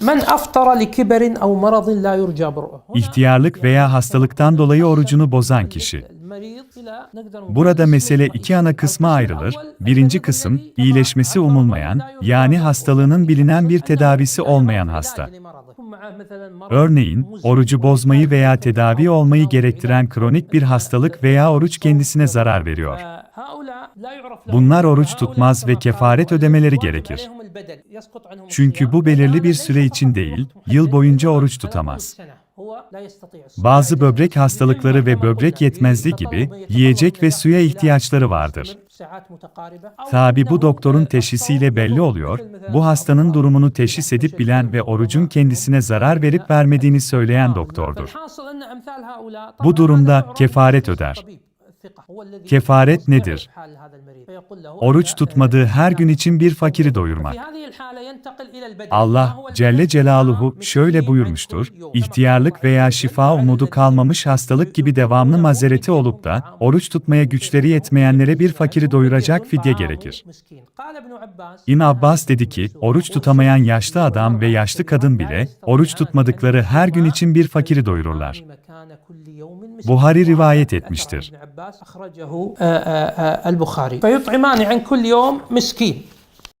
Men aftara li kiberin ev maradin la yurca İhtiyarlık veya hastalıktan dolayı orucunu bozan kişi. Burada mesele iki ana kısma ayrılır. Birinci kısım, iyileşmesi umulmayan, yani hastalığının bilinen bir tedavisi olmayan hasta. Örneğin, orucu bozmayı veya tedavi olmayı gerektiren kronik bir hastalık veya oruç kendisine zarar veriyor. Bunlar oruç tutmaz ve kefaret ödemeleri gerekir. Çünkü bu belirli bir süre için değil, yıl boyunca oruç tutamaz. Bazı böbrek hastalıkları ve böbrek yetmezliği gibi yiyecek ve suya ihtiyaçları vardır. Tabi bu doktorun teşhisiyle belli oluyor, bu hastanın durumunu teşhis edip bilen ve orucun kendisine zarar verip vermediğini söyleyen doktordur. Bu durumda kefaret öder. Kefaret nedir? Oruç tutmadığı her gün için bir fakiri doyurmak. Allah Celle Celaluhu şöyle buyurmuştur, ihtiyarlık veya şifa umudu kalmamış hastalık gibi devamlı mazereti olup da, oruç tutmaya güçleri yetmeyenlere bir fakiri doyuracak fidye gerekir. İbn Abbas dedi ki, oruç tutamayan yaşlı adam ve yaşlı kadın bile, oruç tutmadıkları her gün için bir fakiri doyururlar. Buhari rivayet etmiştir. فيطعمان عن كل يوم مسكين.